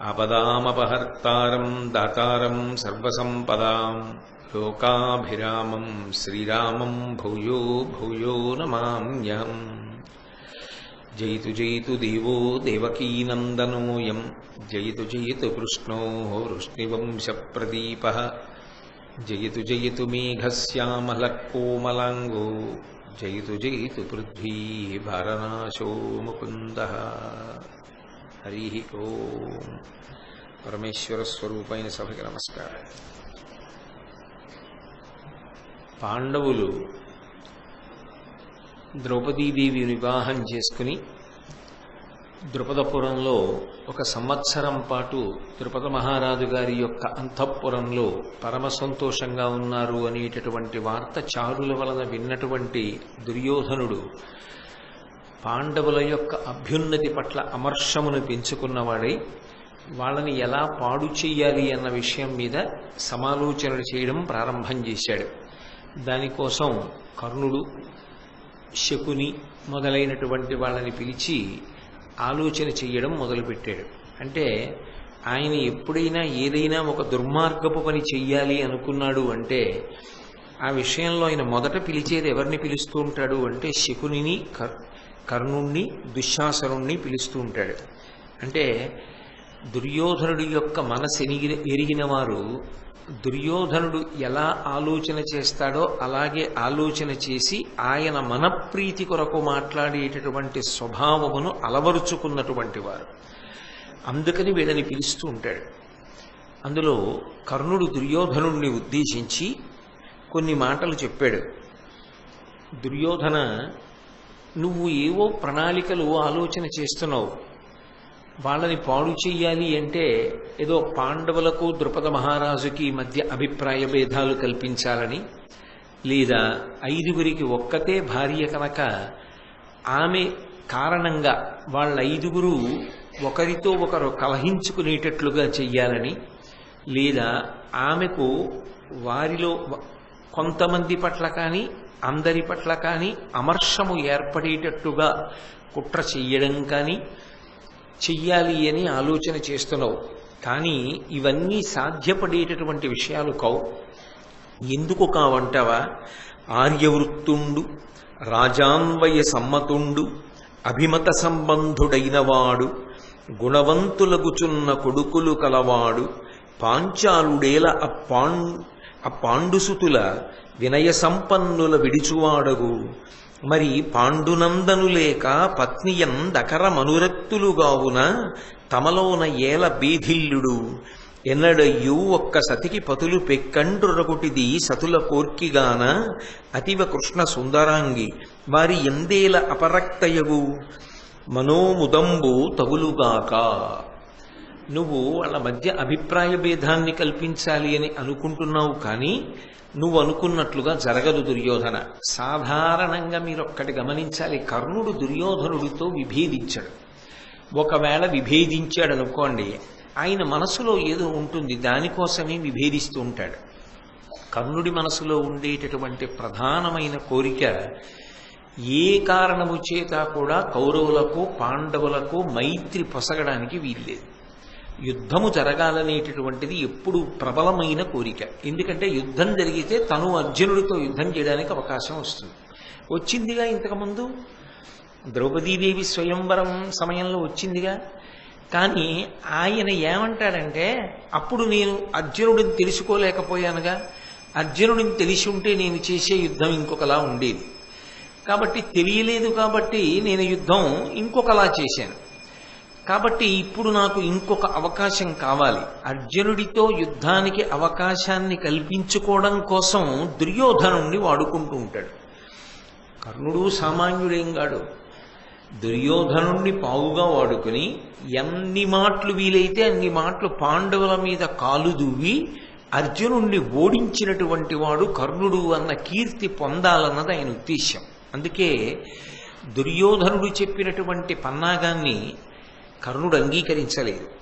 अपदामपहर्तारम् दातारम् सर्वसम्पदाम्। लोकाभिरामम् श्रीरामम् भूयो भूयो नमाम्यहम्। जयतु जयतु देवो देवकीनन्दनोऽयम् जयतु जयतु कृष्णोः वृष्णिवंशप्रदीपः। जयतु जयतु मेघस्यामलः जयतु जयतु पृथ्वी पृथ्वीः भरनाशो मुकुन्दः। హరి ఓం పరమేశ్వర స్వరూపైన సభకి నమస్కారం పాండవులు ద్రౌపదీదేవి వివాహం చేసుకుని ద్రుపదపురంలో ఒక సంవత్సరం పాటు ద్రుపద మహారాజు గారి యొక్క అంతఃపురంలో పరమ సంతోషంగా ఉన్నారు అనేటటువంటి వార్త చారుల వలన విన్నటువంటి దుర్యోధనుడు పాండవుల యొక్క అభ్యున్నతి పట్ల అమర్షమును పెంచుకున్నవాడై వాళ్ళని ఎలా పాడు చెయ్యాలి అన్న విషయం మీద సమాలోచనలు చేయడం ప్రారంభం చేశాడు. దానికోసం కర్ణుడు శకుని మొదలైనటువంటి వాళ్ళని పిలిచి ఆలోచన చెయ్యడం మొదలుపెట్టాడు. అంటే ఆయన ఎప్పుడైనా ఏదైనా ఒక దుర్మార్గపు పని చెయ్యాలి అనుకున్నాడు అంటే ఆ విషయంలో ఆయన మొదట పిలిచేది ఎవరిని పిలుస్తూ ఉంటాడు అంటే శకునిని కర్ కర్ణుణ్ణి దుశ్శాసనుణ్ణి పిలుస్తూ ఉంటాడు. అంటే దుర్యోధనుడి యొక్క మనసు ఎరిగిన ఎరిగిన వారు దుర్యోధనుడు ఎలా ఆలోచన చేస్తాడో అలాగే ఆలోచన చేసి ఆయన మనప్రీతి కొరకు మాట్లాడేటటువంటి స్వభావమును అలవరుచుకున్నటువంటి వారు. అందుకని వీళ్ళని పిలుస్తూ ఉంటాడు. అందులో కర్ణుడు దుర్యోధనుణ్ణి ఉద్దేశించి కొన్ని మాటలు చెప్పాడు. దుర్యోధన నువ్వు ఏవో ప్రణాళికలు ఆలోచన చేస్తున్నావు. వాళ్ళని పాడు చెయ్యాలి అంటే ఏదో పాండవులకు ద్రుపద మహారాజుకి మధ్య అభిప్రాయ భేదాలు కల్పించాలని లేదా ఐదుగురికి ఒక్కతే భార్య కనుక ఆమె కారణంగా వాళ్ళ ఐదుగురు ఒకరితో ఒకరు కలహించుకునేటట్లుగా చెయ్యాలని లేదా ఆమెకు వారిలో కొంతమంది పట్ల కానీ అందరి పట్ల కానీ అమర్షము ఏర్పడేటట్టుగా కుట్ర చెయ్యడం కానీ చెయ్యాలి అని ఆలోచన చేస్తున్నావు. కానీ ఇవన్నీ సాధ్యపడేటటువంటి విషయాలు కావు. ఎందుకు కావంటావా? ఆర్యవృత్తుండు రాజాన్వయ సమ్మతుండు అభిమత సంబంధుడైనవాడు గుణవంతులగుచున్న కొడుకులు కలవాడు పాంచాలుడేల ఆ పాండుసుతుల వినయ సంపన్నుల విడిచువాడగు. మరి పాండునందను లేక పత్నియందకర మనురక్తులుగావున తమలోన ఏల బీధిల్లుడు. ఎన్నడయ్యూ ఒక్క సతికి పతులు పెక్కండ్రొరగుటిది సతుల కోర్కిగాన అతివ కృష్ణ సుందరాంగి. వారి ఎందేల అపరక్తయగు. మనోముదంబు తగులుగాక. నువ్వు వాళ్ళ మధ్య అభిప్రాయ భేదాన్ని కల్పించాలి అని అనుకుంటున్నావు కానీ నువ్వు అనుకున్నట్లుగా జరగదు దుర్యోధన. సాధారణంగా మీరు ఒక్కటి గమనించాలి కర్ణుడు దుర్యోధనుడితో విభేదించాడు. ఒకవేళ విభేదించాడు అనుకోండి ఆయన మనసులో ఏదో ఉంటుంది దానికోసమే విభేదిస్తూ ఉంటాడు. కర్ణుడి మనసులో ఉండేటటువంటి ప్రధానమైన కోరిక ఏ కారణము చేత కూడా కౌరవులకు పాండవులకు మైత్రి పొసగడానికి వీల్లేదు. యుద్ధము జరగాలనేటటువంటిది ఎప్పుడు ప్రబలమైన కోరిక. ఎందుకంటే యుద్ధం జరిగితే తను అర్జునుడితో యుద్ధం చేయడానికి అవకాశం వస్తుంది. వచ్చిందిగా ఇంతకుముందు? ద్రౌపదీదేవి స్వయంవరం సమయంలో వచ్చిందిగా. కానీ ఆయన ఏమంటాడంటే అప్పుడు నేను అర్జునుడిని తెలుసుకోలేకపోయానుగా. అర్జునుడిని తెలిసి ఉంటే నేను చేసే యుద్ధం ఇంకొకలా ఉండేది. కాబట్టి తెలియలేదు కాబట్టి నేను యుద్ధం ఇంకొకలా చేశాను. కాబట్టి ఇప్పుడు నాకు ఇంకొక అవకాశం కావాలి. అర్జునుడితో యుద్ధానికి అవకాశాన్ని కల్పించుకోవడం కోసం దుర్యోధనుణ్ణి వాడుకుంటూ ఉంటాడు. కర్ణుడు సామాన్యుడేం కాడు? దుర్యోధనుణ్ణి పావుగా వాడుకుని ఎన్ని మాటలు వీలైతే అన్ని మాటలు పాండవుల మీద కాలు దువ్వి అర్జునుణ్ణి ఓడించినటువంటి వాడు కర్ణుడు అన్న కీర్తి పొందాలన్నది ఆయన ఉద్దేశ్యం. అందుకే దుర్యోధనుడు చెప్పినటువంటి పన్నాగాన్ని కర్ణుడు అంగీకరించలేదు.